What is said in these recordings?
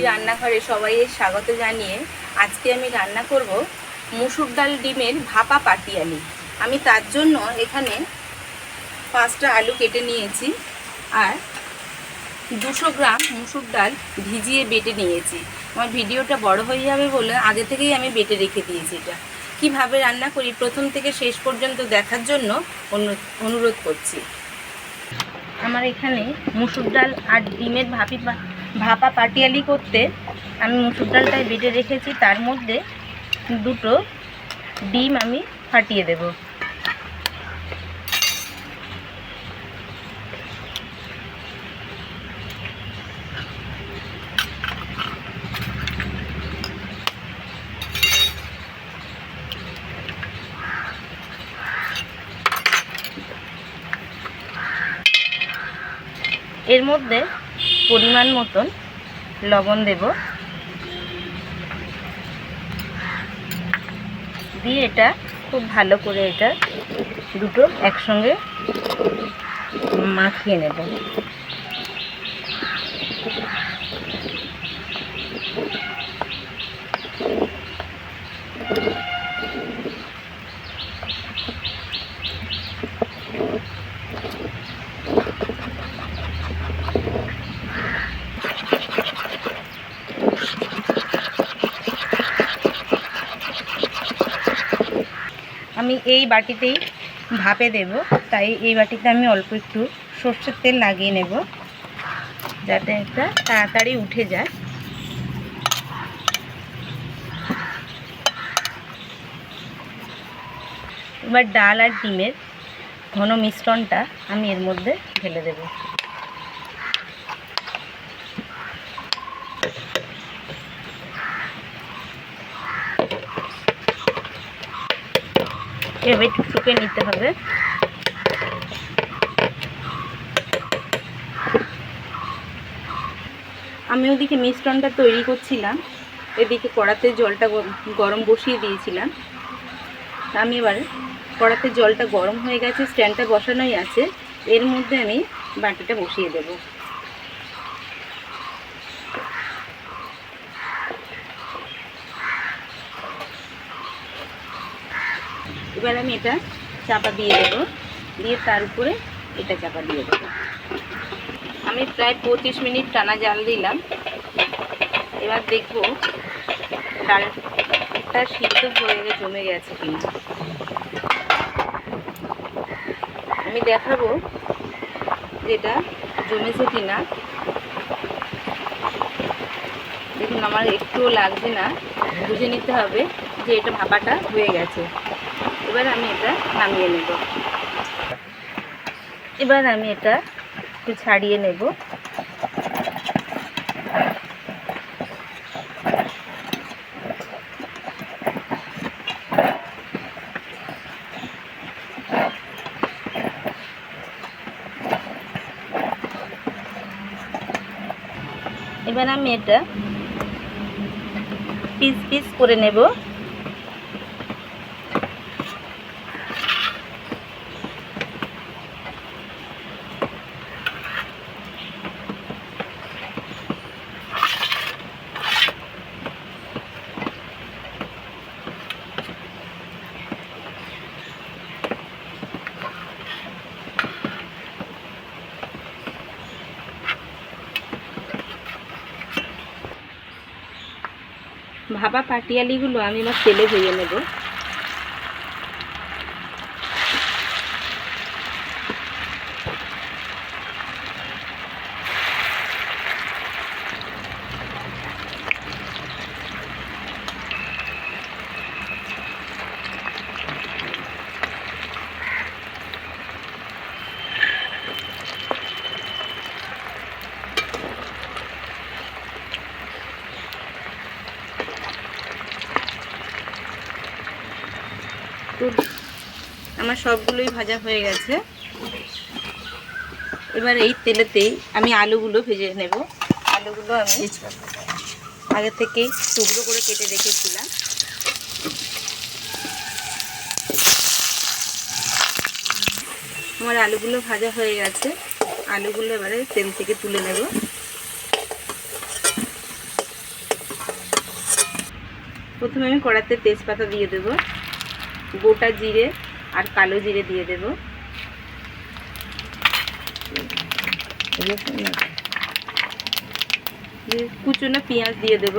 রান্নাঘরে সবাইয়ের স্বাগত জানিয়ে আজকে আমি রান্না করব মুসুর ডাল ডিমের ভাপা পাটিয়ালি। আমি তার জন্য এখানে পাঁচটা আলু কেটে নিয়েছি আর দুশো গ্রাম মুসুর ডাল ভিজিয়ে বেটে নিয়েছি। আমার ভিডিওটা বড় হয়ে যাবে বলে আগে থেকেই আমি বেটে রেখে দিয়েছি এটা। কীভাবে রান্না করি প্রথম থেকে শেষ পর্যন্ত দেখার জন্য অনু- অনুরোধ করছি। আমার এখানে মুসুর ডাল আর ডিমের ভাপি ভাপা পাটিয়ালি করতে আমি মুসুর ডালটায় বেটে রেখেছি, তার মধ্যে দুটো ডিম আমি ফাটিয়ে দেব। এর মধ্যে পরিমাণ মতন লবণ দেব। দিয়ে এটা খুব ভালো করে এটা দুটো একসঙ্গে মাখিয়ে নেব। আমি এই বাটিতেই ভাপে দেব। তাই এই বাটিতে আমি অল্প একটু সর্ষের তেল লাগিয়ে নেব। যাতে একটা তাড়াতাড়ি উঠে যায়। এবার ডাল আর ডিমের ঘন মিশ্রণটা আমি এর মধ্যে ঢেলে দেব। এভাবে টুকটুকে নিতে হবে। আমি ওদিকে মিশ্রণটা তৈরি করছিলাম, এদিকে কড়াতে জলটা গরম বসিয়ে দিয়েছিলাম। আমি এবার কড়াতে জলটা গরম হয়ে গেছে, স্ট্যান্ডটা বসানোই আছে। এর মধ্যে আমি বাটিটা বসিয়ে দেব। এবার আমি এটা চাপা দিয়ে দেবো। দিয়ে তার উপরে এটা চাপা দিয়ে দেবো। আমি প্রায় পঁচিশ মিনিট টানা জাল দিলাম। এবার দেখব ডালটা সিদ্ধ হয়ে জমে গেছে কিনা। আমি দেখাবো যেটা জমেছে কিনা। দেখুন, আমার একটুও লাগছে না। বুঝে নিতে হবে যে এটা ভাপাটা হয়ে গেছে। এবার আমি এটা নামিয়ে নেব। এবার আমি এটা একটু ছাড়িয়ে নেব। এবার আমি এটা পিস পিস করে নেব। ভাপা পাটিয়ালিগুলো আমি আমার তেলে ভেজে নেব। তো আমার সবগুলোই ভাজা হয়ে গেছে। এবার এই তেলেতেই আমি আলুগুলো ভেজে নেব। আলুগুলো আমি আগে থেকেই টুকরো করে কেটে রেখেছিলাম। আমার আলুগুলো ভাজা হয়ে গেছে। আলুগুলো এবারে তেল থেকে তুলে নেব। প্রথমে আমি কড়াতে তেজপাতা দিয়ে দেব। গোটা জিরে আর কালো জিরে দিয়ে দেব। কুচনো পেঁয়াজ দিয়ে দেব।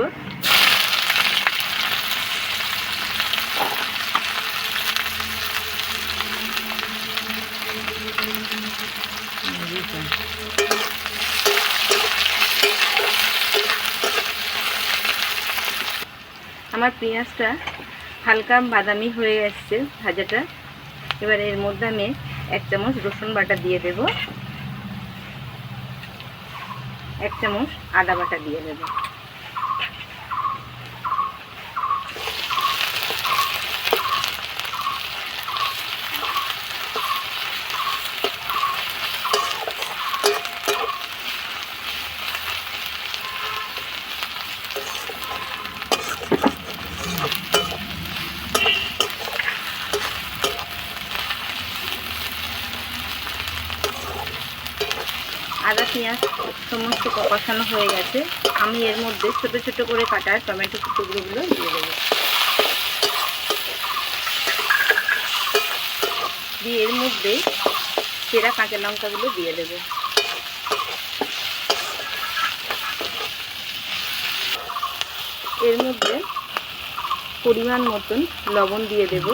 আমার পেঁয়াজটা হালকা বাদামি হয়ে আসছে ভাজাটা। এবার এর মধ্যে আমি এক চামচ রসুন বাটা দিয়ে দেব। এক চামচ আদা বাটা দিয়ে দেব। আদা, পেঁয়াজ সমস্ত কষানো হয়ে গেছে। আমি এর মধ্যে ছোট ছোট করে কাটা টমেটো টুকরোগুলো দিয়ে দেবো। দিয়ে এর মধ্যে চেরা কাঁচা লঙ্কাগুলো দিয়ে দেবো। এর মধ্যে পরিমাণ মতন লবণ দিয়ে দেবো।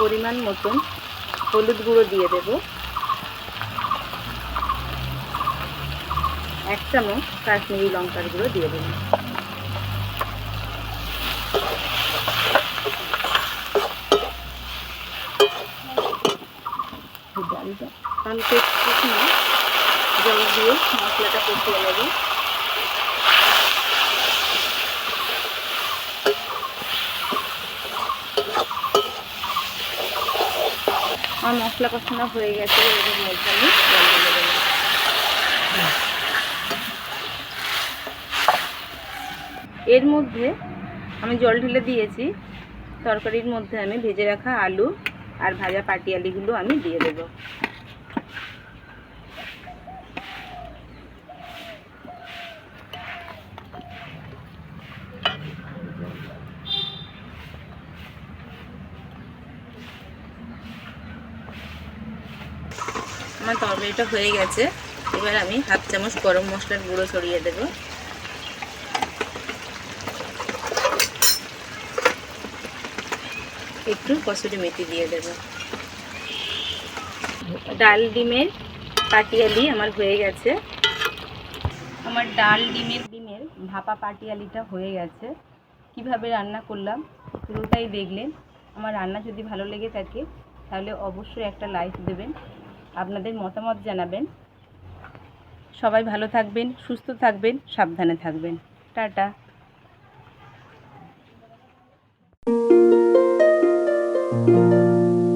পরিমাণ মতন হলুদ গুঁড়ো দিয়ে দেব। এক চামচ কাশ্মীরি লঙ্কার গুঁড়ো দিয়ে দেব কালকে প্রথমে জল দিয়ে মশলাটা কষিয়ে নেব আমার মশলা কষানো হয়ে গেছে এর মধ্যে আমি জল দেবো। এর মধ্যে আমি জল ঢেলে দিয়েছি, তরকারির মধ্যে আমি ভেজে রাখা আলু আর ভাজা পাটিয়ালিগুলো আমি দিয়ে দেবো। আমার তরকারিটা হয়ে গেছে। এবার আমি হাফ চামচ গরম মশলার গুঁড়ো ছড়িয়ে দেব। একটু কসুরি মেথি দিয়ে দেব। ডাল ডিমের পাটিয়ালি আমার হয়ে গেছে। আমার ডাল ডিমের ডিমের ভাপা পাটিয়ালিটা হয়ে গেছে। কীভাবে রান্না করলাম পুরোটাই দেখলেন। আমার রান্না যদি ভালো লেগে থাকে, তাহলে অবশ্যই একটা লাইক দেবেন। আপনাদের মতামত জানাবেন। সবাই ভালো থাকবেন সুস্থ থাকবেন সাবধানে থাকবেন। টাটা।